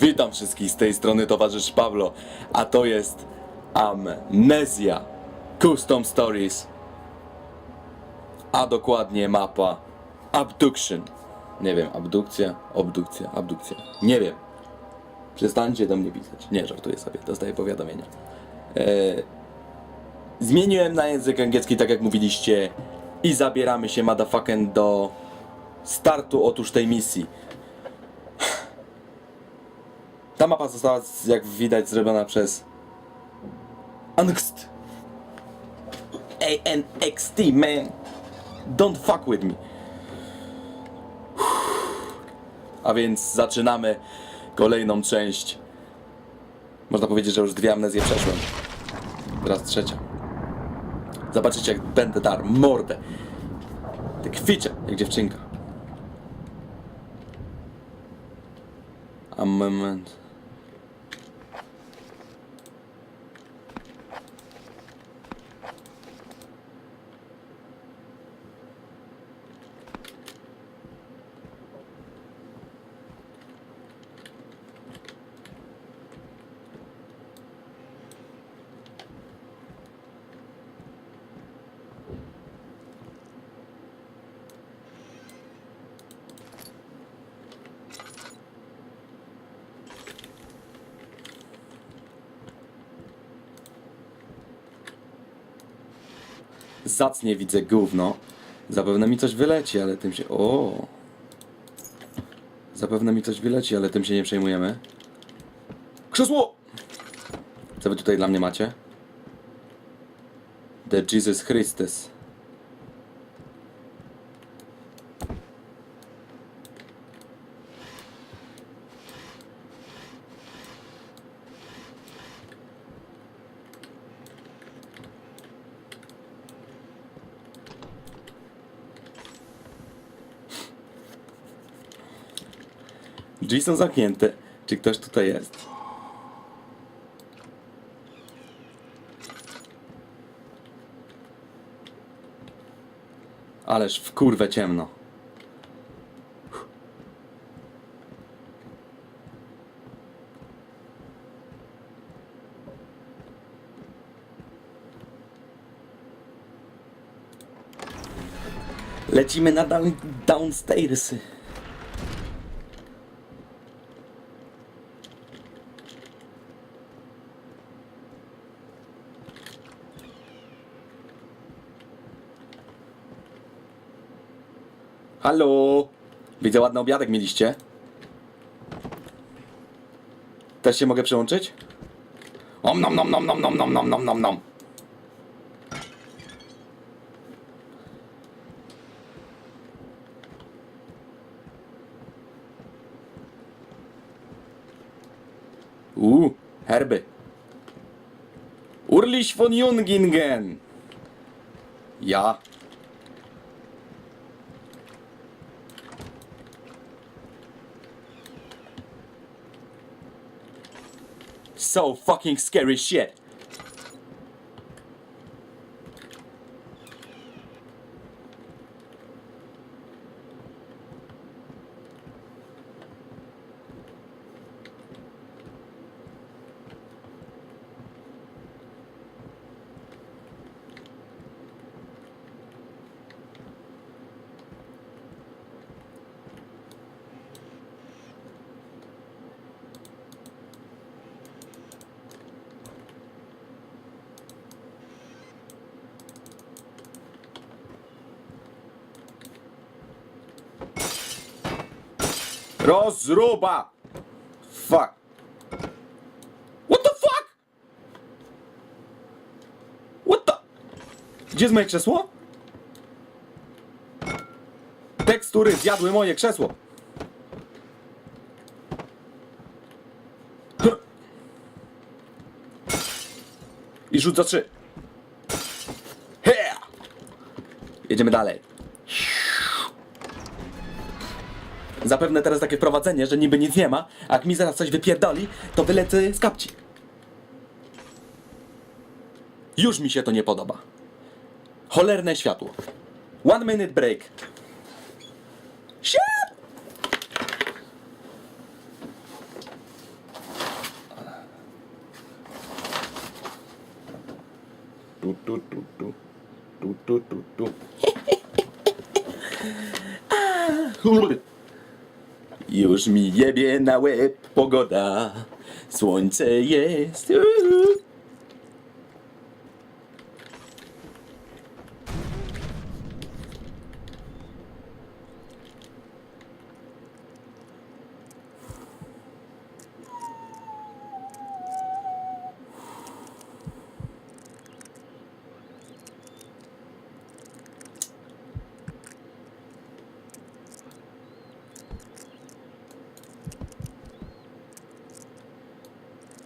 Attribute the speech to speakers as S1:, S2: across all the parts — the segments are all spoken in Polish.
S1: Witam wszystkich z tej strony towarzysz Pawlo, a to jest Amnesia Custom Stories, a dokładnie mapa Abduction. Nie wiem, abdukcja, obdukcja, abdukcja. Nie wiem. Przestańcie do mnie pisać. Nie, żartuję sobie, dostaję powiadomienia. Eee, zmieniłem na język angielski, tak jak mówiliście, i zabieramy się, motherfucking, do startu otóż tej misji. Ta mapa została, jak widać, zrobiona przez Angst. A-N-X-T, man. Don't fuck with me. A więc zaczynamy kolejną część. Można powiedzieć, że już dwie amnezje przeszłem. Teraz trzecia. Zobaczycie, jak będę dar mordę. Te kwicie, jak dziewczynka. A moment. Zacnie widzę gówno. Zapewne mi coś wyleci, ale tym się... O. Zapewne mi coś wyleci, ale tym się nie przejmujemy. Krzesło! Co wy tutaj dla mnie macie? The Jesus Christus. Drzwi są zamknięte. Czy ktoś tutaj jest? Ależ w kurwę ciemno. Lecimy na down, downstairsy. Halo! Widzę ładny obiadek mieliście. Też się mogę przyłączyć? Om nom nom nom nom nom nom nom nom nom nom. Uuu, herby. Urlich von Jungingen. Ja. So fucking scary shit. Rozruba! Fuck. What the fuck? What the? Gdzie jest moje krzesło? Tekstury zjadły moje krzesło. I rzut za trzy. Jedziemy dalej. Zapewne teraz takie wprowadzenie, że niby nic nie ma, a jak mi zaraz coś wypierdoli, to wylecę z kapci. Już mi się to nie podoba. Cholerne światło. One minute break. Shit! Tu, tu, tu, tu. Tu, tu, tu, tu. Już mi jebie na łeb pogoda, słońce jest.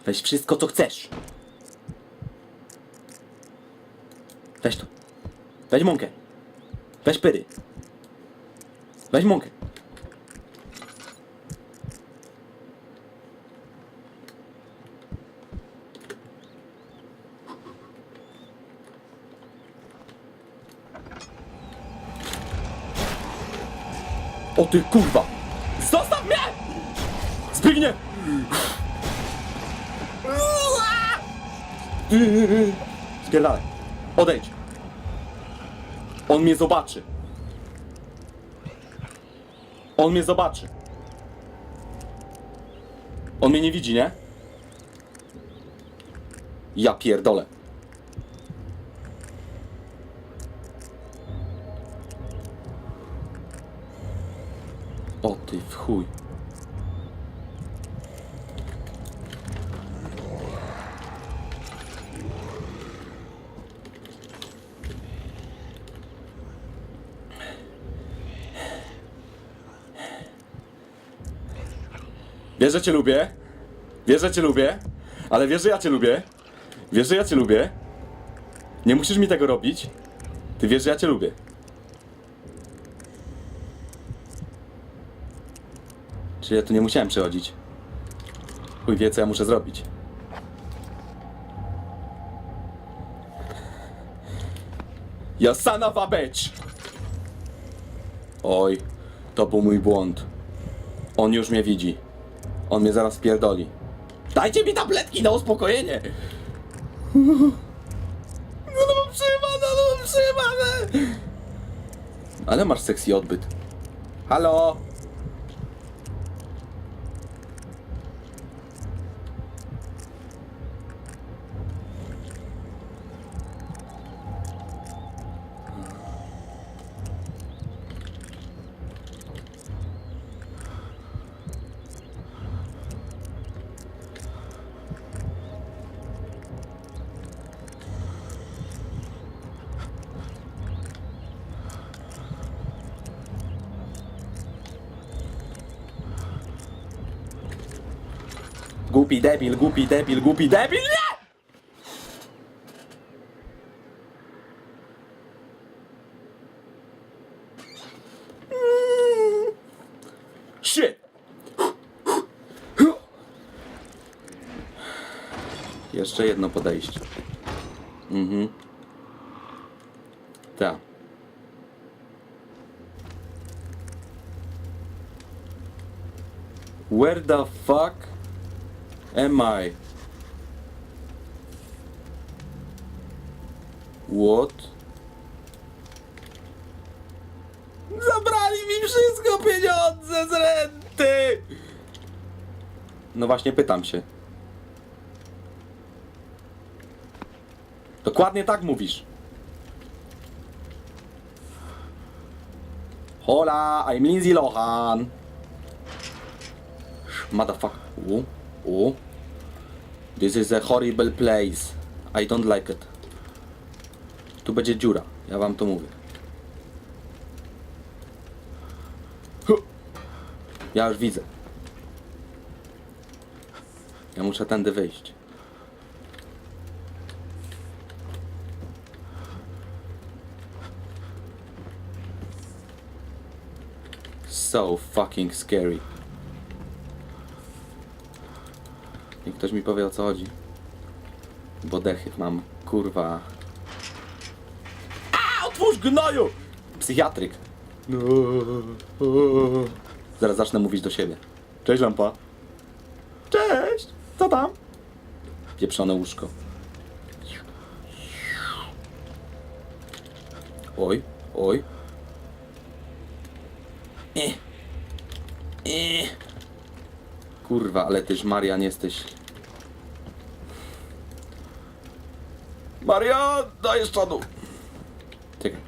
S1: Weź wszystko, co chcesz. Weź to. Weź mąkę. Weź pyry. Weź mąkę. O ty kurwa! Zostaw mnie! Zbigniew! Spierdalaj. Odejdź. On mnie zobaczy. On mnie zobaczy. On mnie nie widzi, nie? Ja pierdolę. O ty w chuj. Wiesz, że cię lubię. Wiesz, że cię lubię. Ale wiesz, że ja cię lubię. Wiesz, że ja cię lubię. Nie musisz mi tego robić. Ty wiesz, że ja cię lubię. Czy ja tu nie musiałem przychodzić? Chuj wie, co ja muszę zrobić. Ja son of a bitch! Oj, to był mój błąd. On już mnie widzi. On mnie zaraz pierdoli. Dajcie mi tabletki na uspokojenie! No no mam no mam! Ale masz sexy odbyt. Halo? Głupi debil, głupi debil, głupi debil, nie! Shit! Jeszcze jedno podejście. Mhm. Tak. Where the fuck am I? What? Zabrali mi wszystko pieniądze z renty! No właśnie pytam się. Dokładnie tak mówisz. Hola, I'm Lindsay Lohan. Motherfucker. O, o. This is a horrible place. I don't like it. Tu będzie dziura. Ja wam to mówię. Ja już widzę. Ja muszę tędy wyjść. So fucking scary. Ktoś mi powie o co chodzi. Bo dechy mam, kurwa. A, otwórz gnoju! Psychiatryk. No. Zaraz zacznę mówić do siebie. Cześć lampa. Cześć! Co tam? Pieprzone łóżko. Oj, oj. E. E. Kurwa, ale tyż Marian jesteś. Marian, dajesz czadu. Czekaj,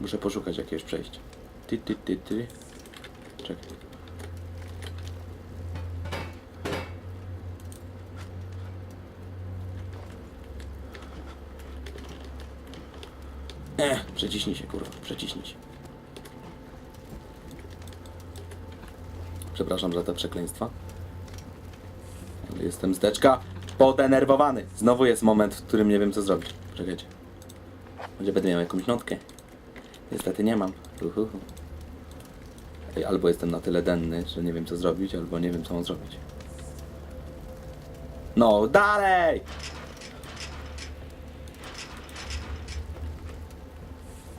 S1: muszę poszukać jakiegoś przejścia. Ty, ty, ty, ty. Czekaj. Eh, przeciśnij się, kurwa, przeciśnij się. Przepraszam za te przekleństwa. Jestem zdeczka podenerwowany. Znowu jest moment, w którym nie wiem co zrobić. Czekajcie. Może będę miał jakąś notkę. Niestety nie mam. Uhuhu. Albo jestem na tyle denny, że nie wiem co zrobić, albo nie wiem co mam zrobić. No, dalej!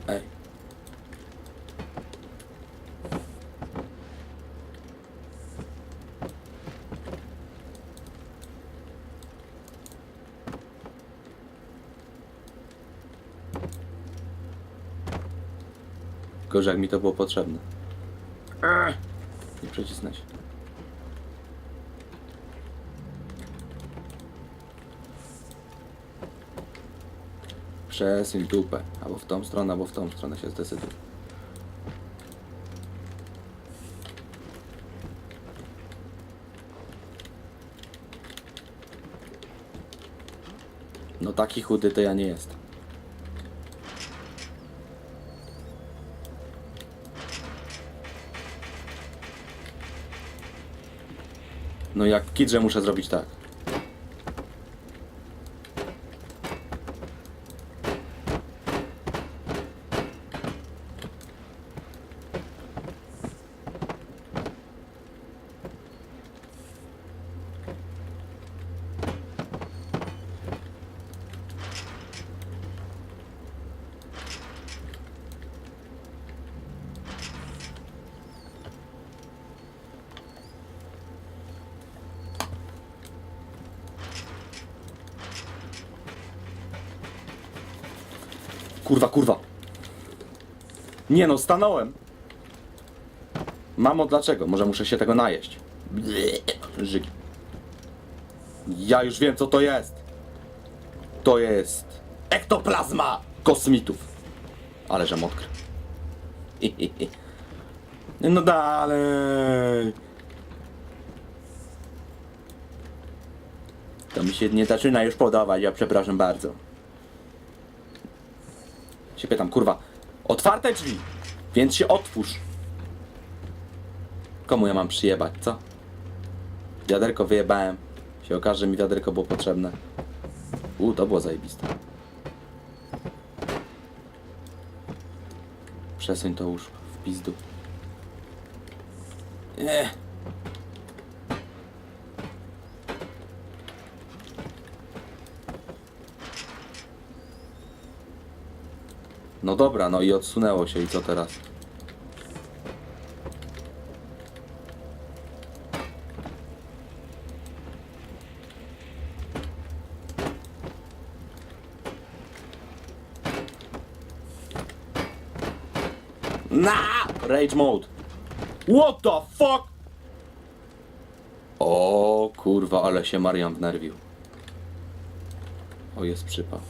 S1: Ej. Gorzej jak mi to było potrzebne. Nie przycisnę się. Dupę. Albo w tą stronę, albo w tą stronę się zdecyduj. No taki chudy to ja nie jestem. No jak w kidrze muszę zrobić tak. Kurwa, kurwa. Nie no, stanąłem. Mamo, dlaczego? Może muszę się tego najeść. Żygi. Ja już wiem, co to jest. To jest ektoplazma kosmitów. Ale że mokry. No dalej. To mi się nie zaczyna już podobać, ja przepraszam bardzo. Się pytam, kurwa, otwarte drzwi, więc się otwórz. Komu ja mam przyjebać, co? Wiaderko wyjebałem. Się okaże, że mi wiaderko było potrzebne. U, to było zajebiste. Przesuń to łóżko w pizdu. Ech. No dobra, no i odsunęło się i co teraz? Na! Rage mode. What the fuck? O kurwa, ale się Marian wnerwił. O, jest przypał.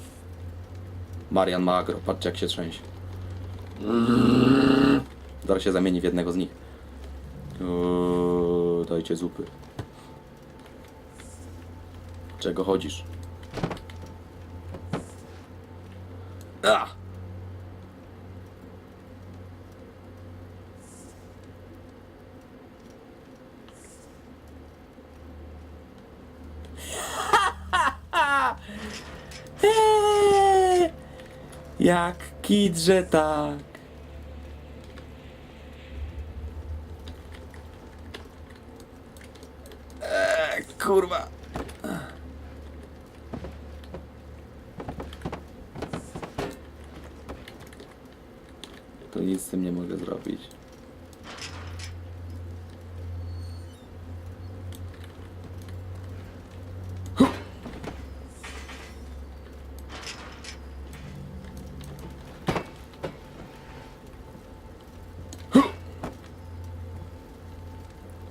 S1: Marian ma agro, patrzcie jak się trzęsie. Zaraz się zamieni w jednego z nich. Uuu, dajcie zupy. Czego chodzisz? Ah! Eee, Jak kidrze tak. Eee, kurwa. To nic z tym nie mogę zrobić.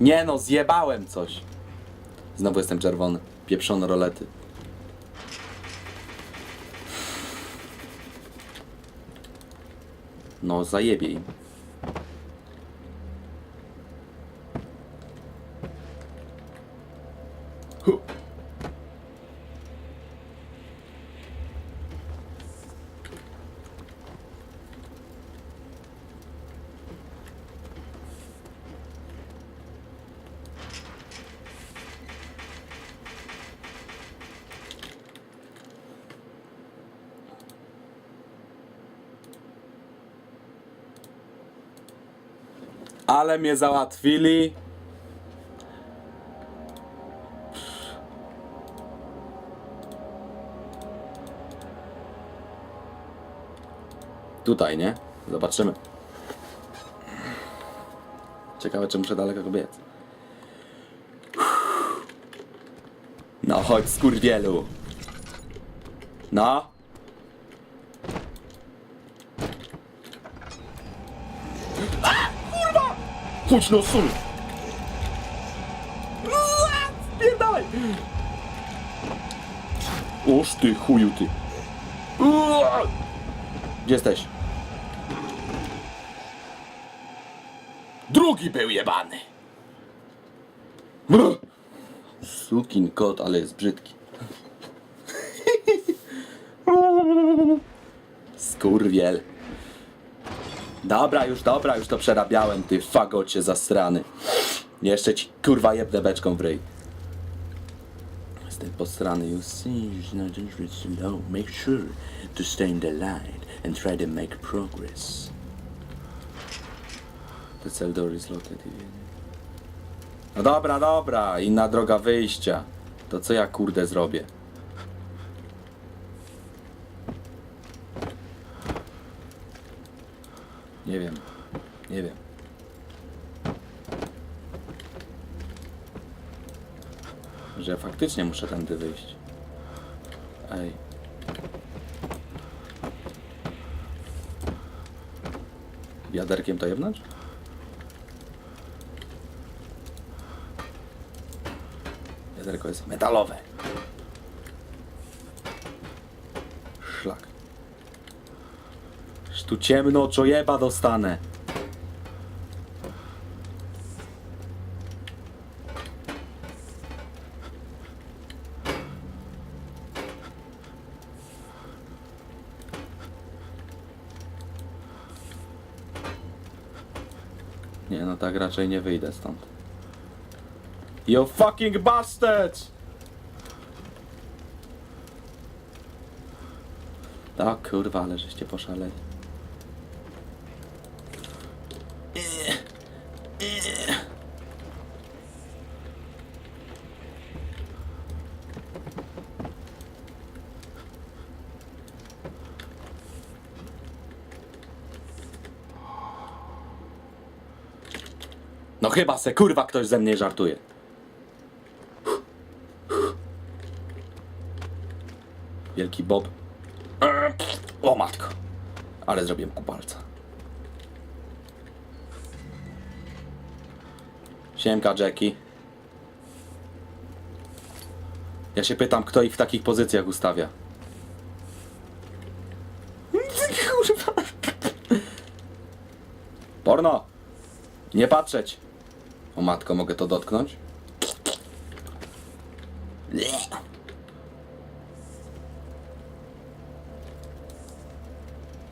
S1: Nie no, zjebałem coś. Znowu jestem czerwony. Pieprzone rolety. No, zajebie. Ale mnie załatwili. Tutaj, nie? Zobaczymy. Ciekawe, czy muszę daleko biec. No chodź, skurwielu. No. Chodź no, sól! Spierdalaj! Oż ty, chuju ty. Gdzie jesteś? Drugi był jebany! Brr. Sukin kot, ale jest brzydki. Skurwiel. Dobra, już dobra, już to przerabiałem, ty fagocie zasrany. Jeszcze ci kurwa jebnę beczką w ryj. Jestem posrany, you see. Make sure to stay in the light and try to make progress. The cell door is located. No dobra, dobra, inna droga wyjścia. To co ja kurde zrobię? Nie wiem. Nie wiem. Że faktycznie muszę tędy wyjść. Ej. Wiaderkiem to jebnąć? Wiaderko jest metalowe. Tu ciemno, czojeba dostanę. Nie, no tak raczej nie wyjdę stąd. You fucking bastards! Tak, kurwa, ale żeście poszaleli. Chyba se kurwa ktoś ze mnie żartuje. Wielki Bob. O matko. Ale zrobiłem kupalca. Siemka Jackie. Ja się pytam, kto ich w takich pozycjach ustawia. Kurwa. Porno. Nie patrzeć. O matko, mogę to dotknąć?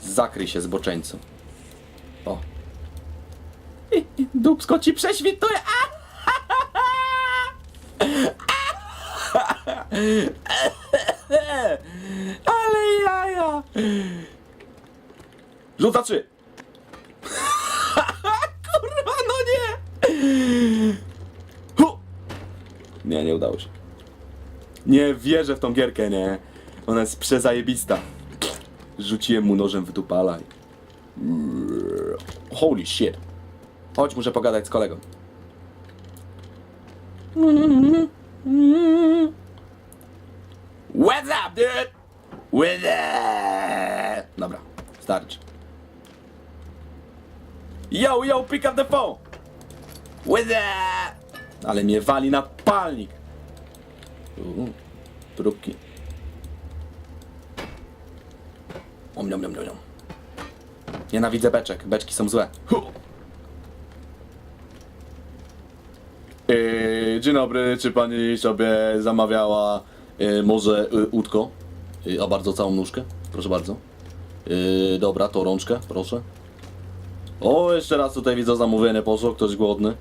S1: Zakryj się, zboczeńcu. O. Dubsko ci prześwituje. Ale jaja. Rzuca trzy. Kurwa, no nie. Hu! Nie, nie udało się. Nie wierzę w tą gierkę, nie. Ona jest przezajebista. Rzuciłem mu nożem w. Holy shit. Chodź, muszę pogadać z kolegą. What's up, dude? With it. Dobra, starczy. Yo, yo, pick up the phone. That. Ale mnie wali na palnik. Uuu, próbki. Om, niom, niom, niom. Nienawidzę beczek. Beczki są złe. Hu. Yy, dzień dobry, czy pani sobie zamawiała yy, może yy, łódko? Yy, a bardzo całą nóżkę? Proszę bardzo. Yy, dobra, to rączkę, proszę. O, jeszcze raz tutaj widzę zamówienie poszło, ktoś głodny.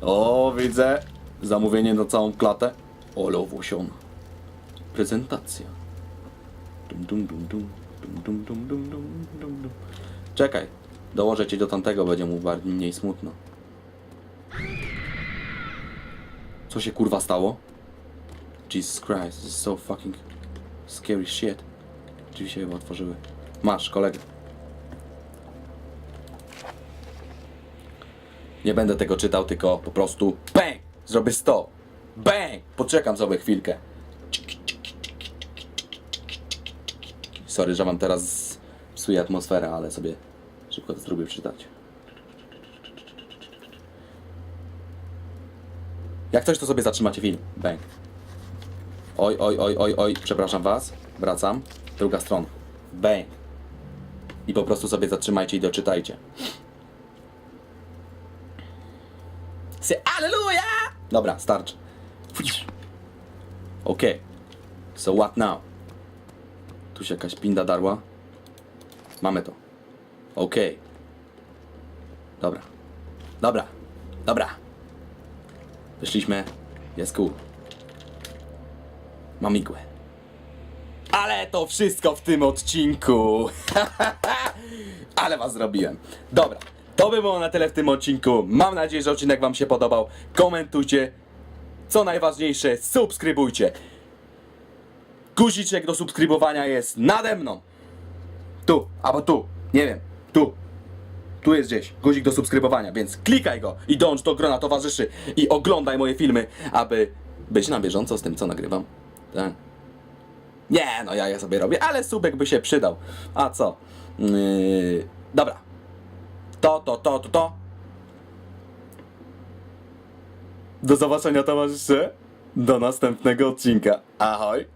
S1: O, widzę zamówienie na całą klatę. Owłosiona. Prezentacja. Dum, dum, dum, dum. Dum, dum, dum, dum, dum, dum, dum. Czekaj, dołożę ci do tamtego, będzie mu bardziej mniej smutno. Co się kurwa stało? Jesus Christ, this is so fucking scary shit. Drzwi się chyba otworzyły. Masz, kolega. Nie będę tego czytał, tylko po prostu BANG! Zrobię 100. BANG! Poczekam sobie chwilkę. Sorry, że wam teraz psuję atmosferę, ale sobie szybko to zrobię przeczytać. Jak coś, to sobie zatrzymacie film. Bang. Oj, oj, oj, oj, oj, przepraszam was. Wracam. Druga strona. Bang. I po prostu sobie zatrzymajcie i doczytajcie. Dobra, starczy. Okej. So what now? Tu się jakaś pinda darła. Mamy to. Okej. Dobra. Dobra. Dobra. Wyszliśmy. Jest cool. Mam igłę. Ale to wszystko w tym odcinku. Ale was zrobiłem. Dobra. To by było na tyle w tym odcinku. Mam nadzieję, że odcinek wam się podobał. Komentujcie. Co najważniejsze, subskrybujcie. Guziczek do subskrybowania jest nade mną. Tu, albo tu. Nie wiem. Tu. Tu jest gdzieś guzik do subskrybowania, więc klikaj go i dąż do grona towarzyszy i oglądaj moje filmy, aby być na bieżąco z tym, co nagrywam. Tak. Nie, no ja je sobie robię, ale subek by się przydał. A co? Yy, dobra. To, to, to, to, to. Do zobaczenia towarzysze. Do następnego odcinka. Ahoj.